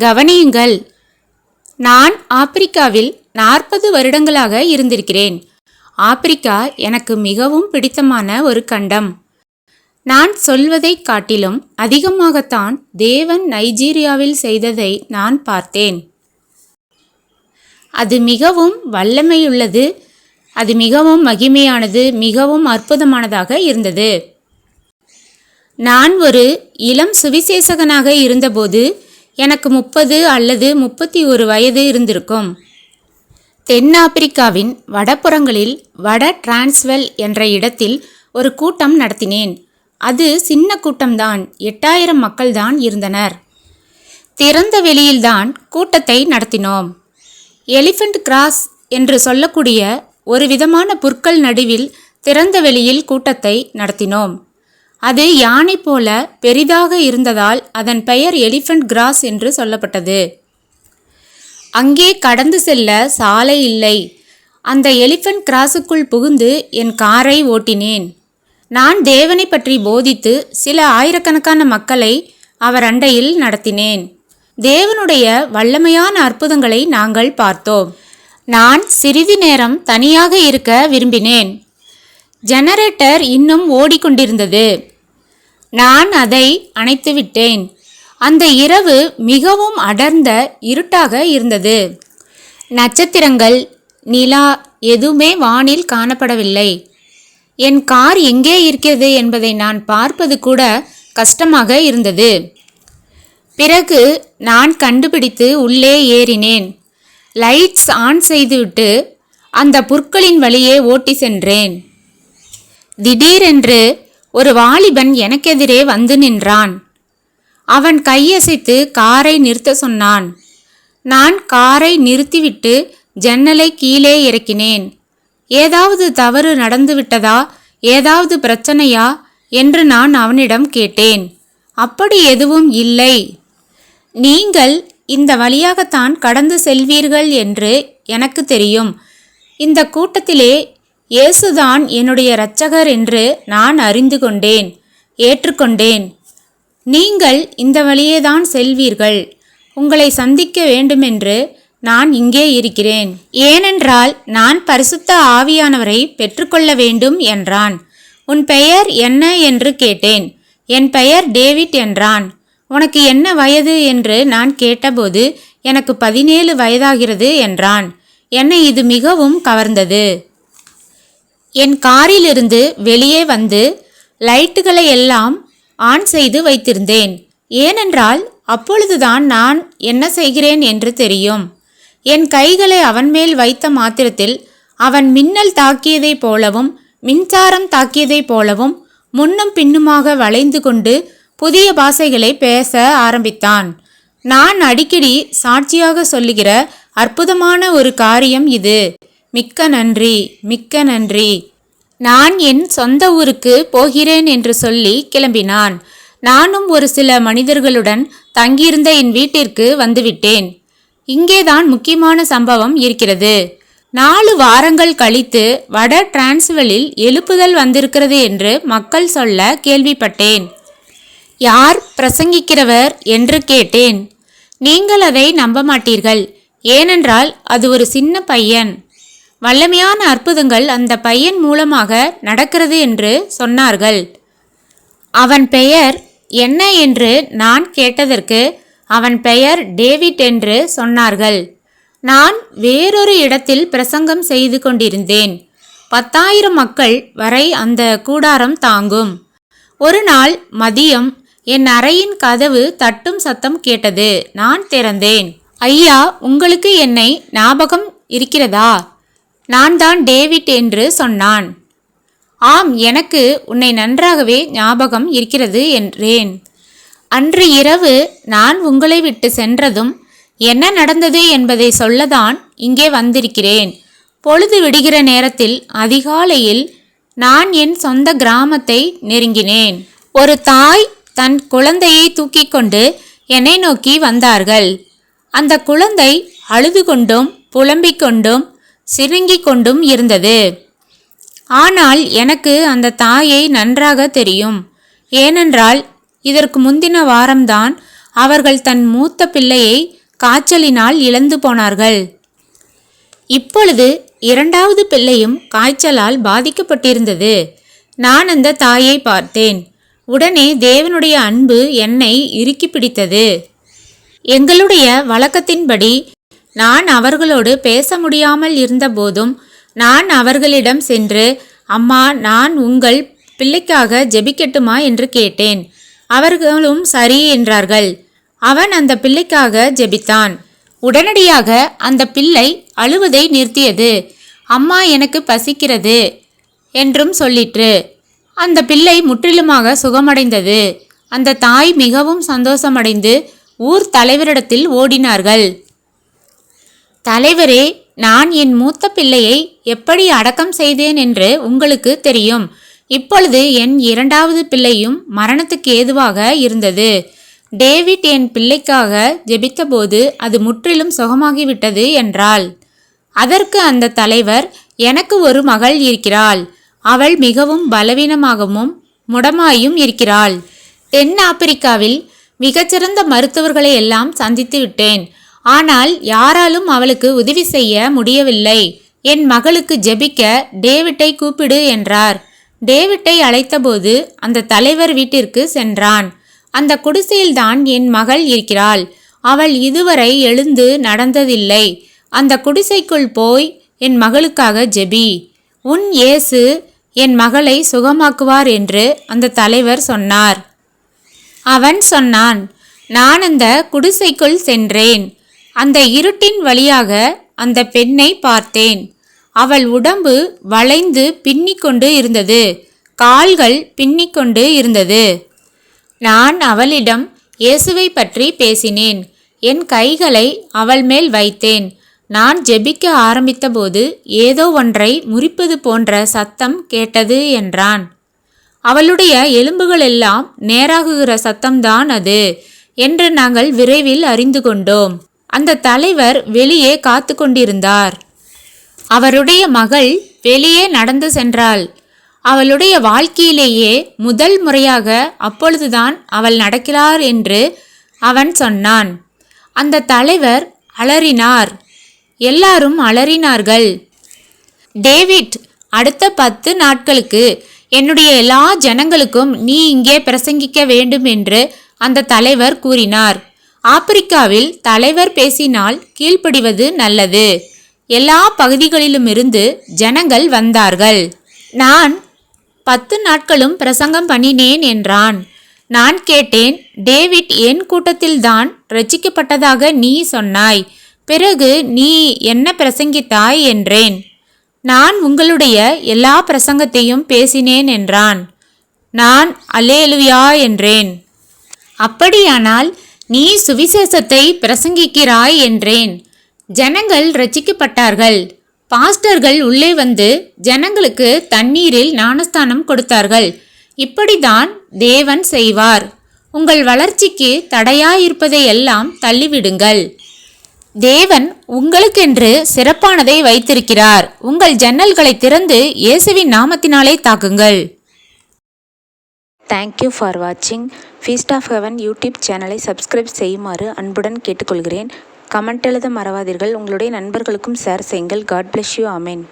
கவனியுங்கள். நான் ஆப்பிரிக்காவில் நாற்பது வருடங்களாக இருந்திருக்கிறேன். ஆப்பிரிக்கா எனக்கு மிகவும் பிடித்தமான ஒரு கண்டம். நான் சொல்வதைக் காட்டிலும் அதிகமாகத்தான் தேவன் நைஜீரியாவில் செய்ததை நான் பார்த்தேன். அது மிகவும் வல்லமையுள்ளது. அது மிகவும் மகிமையானது. மிகவும் அற்புதமானதாக இருந்தது. நான் ஒரு இளம் சுவிசேஷகனாக இருந்தபோது எனக்கு முப்பது அல்லது முப்பத்தி ஒரு வயது இருந்திருக்கும். தென்னாப்பிரிக்காவின் வடபுறங்களில் வட டிரான்ஸ்வெல் என்ற இடத்தில் ஒரு கூட்டம் நடத்தினேன். அது சின்ன கூட்டம்தான். எட்டாயிரம் மக்கள்தான் இருந்தனர். திறந்த வெளியில்தான் கூட்டத்தை நடத்தினோம். எலிஃபண்ட் கிராஸ் என்று சொல்லக்கூடிய ஒரு விதமான புற்கள் நடுவில் திறந்த வெளியில் கூட்டத்தை நடத்தினோம். அது யானை போல பெரிதாக இருந்ததால் அதன் பெயர் எலிஃபண்ட் கிராஸ் என்று சொல்லப்பட்டது. அங்கே கடந்து செல்ல சாலை இல்லை. அந்த எலிஃபண்ட் கிராஸுக்குள் புகுந்து என் காரை ஓட்டினேன். நான் தேவனை பற்றி போதித்து சில ஆயிரக்கணக்கான மக்களை அவர் அண்டையில் நடத்தினேன். தேவனுடைய வல்லமையான அற்புதங்களை நாங்கள் பார்த்தோம். நான் சிறிது நேரம் தனியாக இருக்க விரும்பினேன். ஜெனரேட்டர் இன்னும் ஓடிக்கொண்டிருந்தது. நான் அதை அணைத்துவிட்டேன். அந்த இரவு மிகவும் அடர்ந்த இருட்டாக இருந்தது. நட்சத்திரங்கள் நிலா எதுவுமே வானில் காணப்படவில்லை. என் கார் எங்கே இருக்கிறது என்பதை நான் பார்ப்பது கூட கஷ்டமாக இருந்தது. பிறகு நான் கண்டுபிடித்து உள்ளே ஏறினேன். லைட்ஸ் ஆன் செய்துவிட்டு அந்த புற்களின் வழியே ஓட்டி சென்றேன். திடீரென்று ஒரு வாலிபன் எனக்கெதிரே வந்து நின்றான். அவன் கையசைத்து காரை நிறுத்த சொன்னான். நான் காரை நிறுத்திவிட்டு ஜன்னலை கீழே இறக்கினேன். ஏதாவது தவறு நடந்துவிட்டதா? ஏதாவது பிரச்சனையா? என்று நான் அவனிடம் கேட்டேன். அப்படி எதுவும் இல்லை. நீங்கள் இந்த வழியாகத்தான் கடந்து செல்வீர்கள் என்று எனக்கு தெரியும். இந்த கூட்டத்திலே இயேசுதான் என்னுடைய இரட்சகர் என்று நான் அறிந்து கொண்டேன் ஏற்றுக்கொண்டேன். நீங்கள் இந்த வழியேதான் செல்வீர்கள். உங்களை சந்திக்க வேண்டுமென்று நான் இங்கே இருக்கிறேன். ஏனென்றால் நான் பரிசுத்த ஆவியானவரை பெற்றுக்கொள்ள வேண்டும் என்றான். உன் பெயர் என்ன என்று கேட்டேன். என் பெயர் டேவிட் என்றான். உனக்கு என்ன வயது என்று நான் கேட்டபோது எனக்கு பதினேழு வயதாகிறது என்றான். என்னை இது மிகவும் கவர்ந்தது. என் காரிலிருந்து வெளியே வந்து லைட்டுகளை எல்லாம் ஆன் செய்து வைத்திருந்தேன். ஏனென்றால் அப்பொழுதுதான் நான் என்ன செய்கிறேன் என்று தெரியும். என் கைகளை அவன் மேல் வைத்த மாத்திரத்தில் அவன் மின்னல் தாக்கியதைப் போலவும் மின்சாரம் தாக்கியதைப் போலவும் முன்னும் பின்னுமாக வளைந்து கொண்டு புதிய பாஷைகளை பேச ஆரம்பித்தான். நான் அடிக்கடி சாட்சியாக சொல்லுகிற அற்புதமான ஒரு காரியம் இது. மிக்க நன்றி மிக்க நன்றி. நான் என் சொந்த ஊருக்கு போகிறேன் என்று சொல்லி கிளம்பினான். நானும் ஒரு சில மனிதர்களுடன் தங்கியிருந்த என் வீட்டிற்கு வந்துவிட்டேன். இங்கேதான் முக்கியமான சம்பவம் இருக்கிறது. நாலு வாரங்கள் கழித்து வட டிரான்ஸ்வெலில் எழுப்புதல் வந்திருக்கிறது என்று மக்கள் சொல்ல கேள்விப்பட்டேன். யார் பிரசங்கிக்கிறவர் என்று கேட்டேன். நீங்கள் அதை நம்ப மாட்டீர்கள். ஏனென்றால் அது ஒரு சின்ன பையன். வல்லமையான அற்புதங்கள் அந்த பையன் மூலமாக நடக்கிறது என்று சொன்னார்கள். அவன் பெயர் என்ன என்று நான் கேட்டதற்கு அவன் பெயர் டேவிட் என்று சொன்னார்கள். நான் வேறொரு இடத்தில் பிரசங்கம் செய்து கொண்டிருந்தேன். பத்தாயிரம் மக்கள் வரை அந்த கூடாரம் தாங்கும். ஒரு நாள் மதியம் என் அறையின் கதவு தட்டும் சத்தம் கேட்டது. நான் திறந்தேன். ஐயா உங்களுக்கு என்னை ஞாபகம் இருக்கிறதா? நான் தான் டேவிட் என்று சொன்னான். ஆம் எனக்கு உன்னை நன்றாகவே ஞாபகம் இருக்கிறது என்றேன். அன்று இரவு நான் உங்களை விட்டு சென்றதும் என்ன நடந்தது என்பதை சொல்லதான் இங்கே வந்திருக்கிறேன். பொழுது விடுகிற நேரத்தில் அதிகாலையில் நான் என் சொந்த கிராமத்தை நெருங்கினேன். ஒரு தாய் தன் குழந்தையை தூக்கிக் கொண்டு என்னை நோக்கி வந்தார்கள். அந்த குழந்தை அழுது கொண்டும் புலம்பிக் கொண்டும் சிறுங்கிக் கொண்டும் இருந்தது. ஆனால் எனக்கு அந்த தாயை நன்றாக தெரியும். ஏனென்றால் இதற்கு முந்தின வாரம்தான் அவர்கள் தன் மூத்த பிள்ளையை காய்ச்சலினால் இழந்து போனார்கள். இப்பொழுது இரண்டாவது பிள்ளையும் காய்ச்சலால் பாதிக்கப்பட்டிருந்தது. நான் அந்த தாயை பார்த்தேன். உடனே தேவனுடைய அன்பு என்னை இறுக்கி பிடித்தது. எங்களுடைய வழக்கத்தின்படி நான் அவர்களோடு பேச முடியாமல் இருந்தபோதும் நான் அவர்களிடம் சென்று அம்மா நான் உங்கள் பிள்ளைக்காக ஜெபிக்கட்டுமா? என்று கேட்டேன். அவர்களும் சரி என்றார்கள். அவன் அந்த பிள்ளைக்காக ஜெபித்தான். உடனடியாக அந்த பிள்ளை அழுவதை நிறுத்தியது. அம்மா எனக்கு பசிக்கிறது என்றும் சொல்லிற்று. அந்த பிள்ளை முற்றிலுமாக சுகமடைந்தது. அந்த தாய் மிகவும் சந்தோஷமடைந்து ஊர் தலைவரிடத்தில் ஓடினார்கள். தலைவரே நான் என் மூத்த பிள்ளையை எப்படி அடக்கம் செய்தேன் என்று உங்களுக்கு தெரியும். இப்பொழுது என் இரண்டாவது பிள்ளையும் மரணத்துக்கு ஏதுவாக இருந்தது. டேவிட் என் பிள்ளைக்காக ஜெபித்தபோது அது முற்றிலும் சுகமாகிவிட்டது என்றாள். அதற்கு அந்த தலைவர் எனக்கு ஒரு மகள் இருக்கிறாள். அவள் மிகவும் பலவீனமாகவும் முடமாயும் இருக்கிறாள். தென் ஆப்பிரிக்காவில் மிகச்சிறந்த மருத்துவர்களை எல்லாம் சந்தித்து விட்டேன். ஆனால் யாராலும் அவளுக்கு உதவி செய்ய முடியவில்லை. என் மகளுக்கு ஜெபிக்க டேவிட்டை கூப்பிடு என்றார். டேவிட்டை அழைத்தபோது அந்த தலைவர் வீட்டிற்கு சென்றான். அந்த குடிசையில்தான் என் மகள் இருக்கிறாள். அவள் இதுவரை எழுந்து நடந்ததில்லை. அந்த குடிசைக்குள் போய் என் மகளுக்காக ஜெபி. உன் இயேசு என் மகளை சுகமாக்குவார் என்று அந்த தலைவர் சொன்னார். அவன் சொன்னான் நான் அந்த குடிசைக்குள் சென்றேன். அந்த இருட்டின் வழியாக அந்த பெண்ணை பார்த்தேன். அவள் உடம்பு வளைந்து பின்னிக்கொண்டு இருந்தது. கால்கள் பின்னிக்கொண்டு இருந்தது. நான் அவளிடம் இயேசுவை பற்றி பேசினேன். என் கைகளை அவள் மேல் வைத்தேன். நான் ஜெபிக்க ஆரம்பித்தபோது ஏதோ ஒன்றை முறிப்பது போன்ற சத்தம் கேட்டது என்றான். அவளுடைய எலும்புகளெல்லாம் நேராகுகிற சத்தம்தான் அது என்று நாங்கள் விரைவில் அறிந்து கொண்டோம். அந்த தலைவர் வெளியே காத்து கொண்டிருந்தார். அவருடைய மகள் வெளியே நடந்து சென்றாள். அவளுடைய வாழ்க்கையிலேயே முதல் முறையாக அப்பொழுதுதான் அவள் நடக்கிறார் என்று அவன் சொன்னான். அந்த தலைவர் அலறினார். எல்லாரும் அலறினார்கள். டேவிட் அடுத்த பத்து நாட்களுக்கு என்னுடைய எல்லா ஜனங்களுக்கும் நீ இங்கே பிரசங்கிக்க வேண்டும் என்று அந்த தலைவர் கூறினார். ஆப்பிரிக்காவில் தலைவர் பேசினால் கீழ்ப்படிவது நல்லது. எல்லா பகுதிகளிலுமிருந்து ஜனங்கள் வந்தார்கள். நான் பத்து நாட்களும் பிரசங்கம் பண்ணினேன் என்றான். நான் கேட்டேன் டேவிட் என் கூட்டத்தில்தான் ரச்சிக்கப்பட்டதாக நீ சொன்னாய். பிறகு நீ என்ன பிரசங்கித்தாய்? என்றேன். நான் உங்களுடைய எல்லா பிரசங்கத்தையும் பேசினேன் என்றான். நான் அலேலுயா என்றேன். அப்படியானால் நீ சுவிசேஷத்தை பிரசங்கிக்கிறாய் என்றேன். ஜனங்கள் ரட்சிக்கப்பட்டார்கள் பாஸ்டர்கள் உள்ளே வந்து ஜனங்களுக்கு தண்ணீரில் ஞானஸ்தானம் கொடுத்தார்கள். இப்படிதான் தேவன் செய்வார். உங்கள் வளர்ச்சிக்கு தடையாயிருப்பதையெல்லாம் தள்ளிவிடுங்கள். தேவன் உங்களுக்கென்று சிறப்பானதை வைத்திருக்கிறார். உங்கள் ஜன்னல்களை திறந்து இயேசுவின் நாமத்தினாலே தாக்குங்கள். தேங்க்யூ ஃபார் வாட்சிங் ஃபீஸ்ட் ஆஃப் ஹெவன் யூடியூப் சேனலை சப்ஸ்கிரைப் செய்யுமாறு அன்புடன் கேட்டுக்கொள்கிறேன். கமெண்ட் எழுத மறவாதீர்கள். உங்களுடைய நண்பர்களுக்கும் ஷேர் செய்யுங்கள். God bless you amen